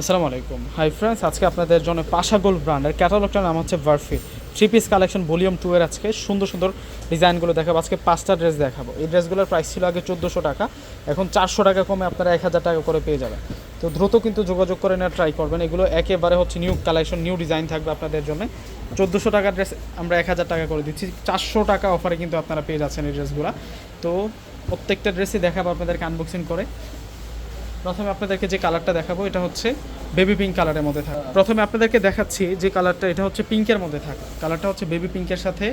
আসসালামু আলাইকুম। Hi friends আজকে আপনাদের জন্য পাশা গোল্ড ব্র্যান্ডের ক্যাটালগটার নাম হচ্ছে Barfi three piece collection volume two এর আজকে সুন্দর সুন্দর ডিজাইনগুলো দেখাবো। আজকে পাঁচটা ড্রেস দেখাবো। এই ড্রেসগুলোর প্রাইস ছিল আগে চোদ্দোশো টাকা, এখন চারশো টাকা কমে আপনারা এক হাজার টাকা করে পেয়ে যাবেন। তো দ্রুত কিন্তু যোগাযোগ করে নেওয়ার ট্রাই করবেন। এগুলো একেবারে হচ্ছে নিউ কালেকশন নিউ ডিজাইন থাকবে আপনাদের জন্য। চোদ্দোশো টাকার ড্রেস আমরা এক হাজার টাকা করে দিচ্ছি। চারশো টাকা অফারে কিন্তু আপনারা পেয়ে যাচ্ছেন এই ড্রেসগুলো তো প্রত্যেকটা ড্রেসই দেখাবো আপনাদেরকে আনবক্সিং করে। প্রথমে আপনাদেরকে যে কালারটা দেখাবো, এটা হচ্ছে বেবি পিঙ্ক কালারের মধ্যে থাকে। প্রথমে আপনাদেরকে দেখাচ্ছি যে কালারটা, এটা হচ্ছে পিঙ্কের মধ্যে থাকে। কালারটা হচ্ছে বেবি পিঙ্কের সাথে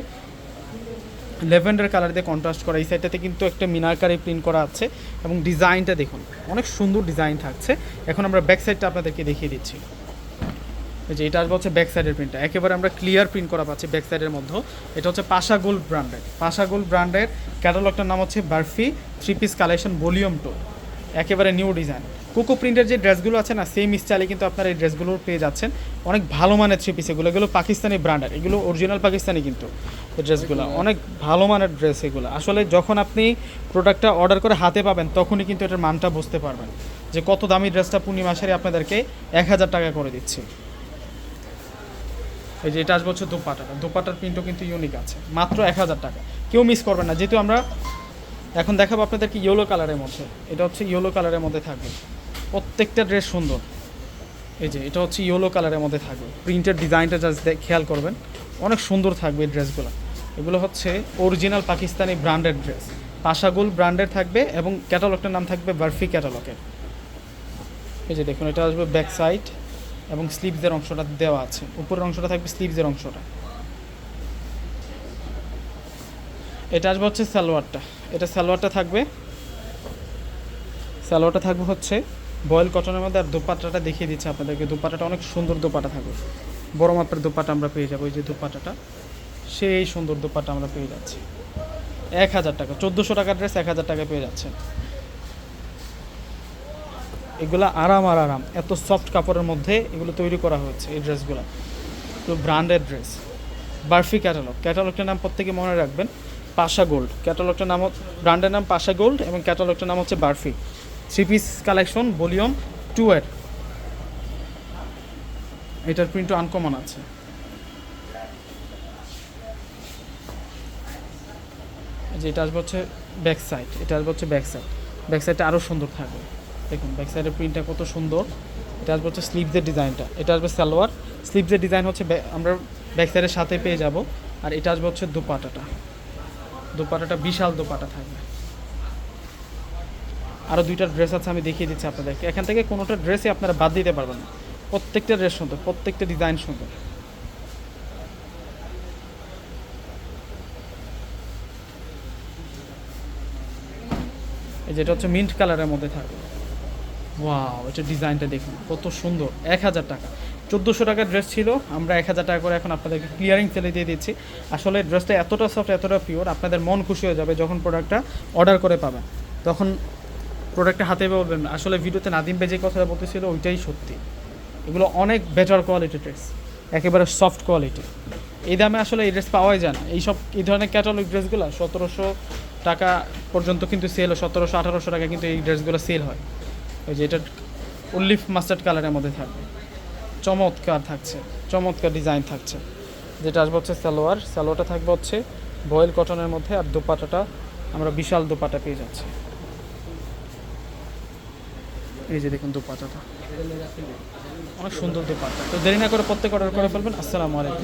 লেভেন্ডার কালার দিয়ে কন্ট্রাস্ট করা। এই সাইডটাতে কিন্তু একটা মিনারকারি প্রিন্ট করা আছে এবং ডিজাইনটা দেখুন, অনেক সুন্দর ডিজাইন থাকছে। এখন আমরা ব্যাক সাইডটা আপনাদেরকে দেখিয়ে দিচ্ছি। এই যে এটা আসবে হচ্ছে ব্যাক সাইডের প্রিন্টটা একেবারে আমরা ক্লিয়ার প্রিন্ট করা পাচ্ছি ব্যাক সাইডের মধ্যে। এটা হচ্ছে পাশা গোল্ড ব্র্যান্ডের পাশা গোল্ড ব্র্যান্ডের ক্যাটালগটার নাম হচ্ছে Barfi three piece collection volume two একেবারে নিউ ডিজাইন কোকো প্রিন্টের যে ড্রেসগুলো আছে না সেম স্টাইলে কিন্তু আপনারা এই ড্রেসগুলো পেয়ে যাচ্ছেন। অনেক ভালো মানের থ্রি পিস এগুলো। এগুলো পাকিস্তানি ব্র্যান্ডের এগুলো অরিজিনাল পাকিস্তানি কিন্তু এই ড্রেসগুলো অনেক ভালো মানের ড্রেস এগুলো। আসলে যখন আপনি প্রোডাক্টটা অর্ডার করে হাতে পাবেন তখনই কিন্তু এটার মানটা বুঝতে পারবেন যে কত দামি ড্রেসটা পূর্ণিমা মাসেরই আপনাদেরকে এক হাজার টাকা করে দিচ্ছে। এই যে এটা আসবে হচ্ছে দোপাটাটা। দোপাটার প্রিন্টও কিন্তু ইউনিক আছে। মাত্র এক হাজার টাকা। কেউ মিস করবেন না। যেহেতু আমরা এখন দেখাবো আপনাদেরকে ইয়েলো কালারের মধ্যে। এটা হচ্ছে ইয়েলো কালারের মধ্যে থাকবে। প্রত্যেকটা ড্রেস সুন্দর। এই যে, এটা হচ্ছে ইয়েলো কালারের মধ্যে থাকবে। প্রিন্টের ডিজাইনটা জাস্ট খেয়াল করবেন। অনেক সুন্দর থাকবে এই ড্রেসগুলো এগুলো হচ্ছে অরিজিনাল পাকিস্তানি ব্র্যান্ডেড ড্রেস পাশাগুল ব্র্যান্ডের থাকবে এবং ক্যাটালগটার নাম থাকবে বার্ফি ক্যাটালগের এই যে, দেখুন, এটা আসবে ব্যাক সাইড এবং স্লিভসের অংশটা দেওয়া আছে। উপরের অংশটা থাকবে স্লিভসের অংশটা। এটা আসবে হচ্ছে সালোয়ারটা। এটা সালোয়ারটা থাকবে। সালোয়ারটা থাকবে হচ্ছে বয়েল কটনের মধ্যে। আর দোপাট্টাটা দেখিয়ে দিচ্ছে আপনাদেরকে। দোপাট্টাটা অনেক সুন্দর দোপাটা থাকবে। বড় মাপের দোপাটা আমরা পেয়ে যাব। ওই যে দোপাটাটা সেই সুন্দর দোপাটা আমরা পেয়ে যাচ্ছি। এক হাজার টাকা, চোদ্দোশো টাকার ড্রেস এক হাজার টাকা পেয়ে যাচ্ছেন। এগুলো আরাম আর আরাম। এত সফট কাপড়ের মধ্যে এগুলো তৈরি করা হয়েছে এই ড্রেসগুলো। তো ব্র্যান্ডেড ড্রেস। বার্ফি ক্যাটালগ। ক্যাটালগটার নাম প্রত্যেকে মনে রাখবেন। পাশা গোল্ড। ক্যাটালগটার নাম ব্র্যান্ডের নাম পাশা গোল্ড এবং ক্যাটালগটার নাম হচ্ছে Barfi. Three piece collection, volume two এর। এটার প্রিন্টও আনকমন আছে। যে এটা আসবে হচ্ছে ব্যাক সাইড এটা আসবে হচ্ছে ব্যাক সাইড ব্যাক সাইডটা আরও সুন্দর থাকবে। দেখুন ব্যাক সাইডের প্রিন্টটা কত সুন্দর। এটা আসবে হচ্ছে স্লিভসের ডিজাইনটা এটা আসবে সালোয়ার। স্লিভসের ডিজাইন হচ্ছে আমরা ব্যাক সাইডের সাথে পেয়ে যাব। আর এটা আসবে হচ্ছে দোপাটাটা। দোপাটাটা, বিশাল দোপাটা থাকবে। আরও দুইটা ড্রেস আছে, আমি দেখিয়ে দিচ্ছি আপনাদেরকে। এখান থেকে কোনোটা ড্রেসই আপনারা বাদ দিতে পারবেন না। প্রত্যেকটা ড্রেস সুন্দর, প্রত্যেকটা ডিজাইন সুন্দর। এই যেটা হচ্ছে মিন্ট কালারের মধ্যে থাকবে। ওয়াও এটা ডিজাইনটা দেখুন, কত সুন্দর, এক হাজার টাকা। চোদ্দোশো টাকার ড্রেস ছিল। আমরা এক হাজার টাকা করে এখন আপনাদেরকে ক্লিয়ারিং সেলে দিয়ে দিচ্ছি। আসলে ড্রেসটা এতটা সফট এতটা পিওর আপনাদের মন খুশি হয়ে যাবে যখন প্রোডাক্টটা অর্ডার করে পাবেন। তখন প্রোডাক্টটা হাতে বলবেন আসলে ভিডিওতে নাদিম ভাই যে কথাটা বলতেছিল, ওইটাই সত্যি। এগুলো অনেক বেটার কোয়ালিটি ড্রেস একেবারে সফট কোয়ালিটি এই দামে আসলে এই ড্রেস পাওয়াই যায় না। এইসব, এই ধরনের ক্যাটালগ ড্রেসগুলো সতেরোশো টাকা পর্যন্ত কিন্তু সেল হয়, সতেরোশো, আঠারোশো টাকা কিন্তু এই ড্রেসগুলো সেল হয়। ওই যে এটা উল্লিফ মাস্টার্ড কালারের মধ্যে থাকবে। চমৎকার থাকছে, চমৎকার ডিজাইন থাকছে। যেটা আসবে হচ্ছে সালোয়ার, সালোয়ারটা থাকবে হচ্ছে বয়েল কটনের মধ্যে আর দোপাটাটা আমরা বিশাল দোপাটা পেয়ে যাচ্ছি। এই যে দেখুন দোপাটাটা। অনেক সুন্দর দোপাটা। তো দেরি না করে প্রত্যেক অর্ডার করে ফেলবেন। আসসালামু আলাইকুম।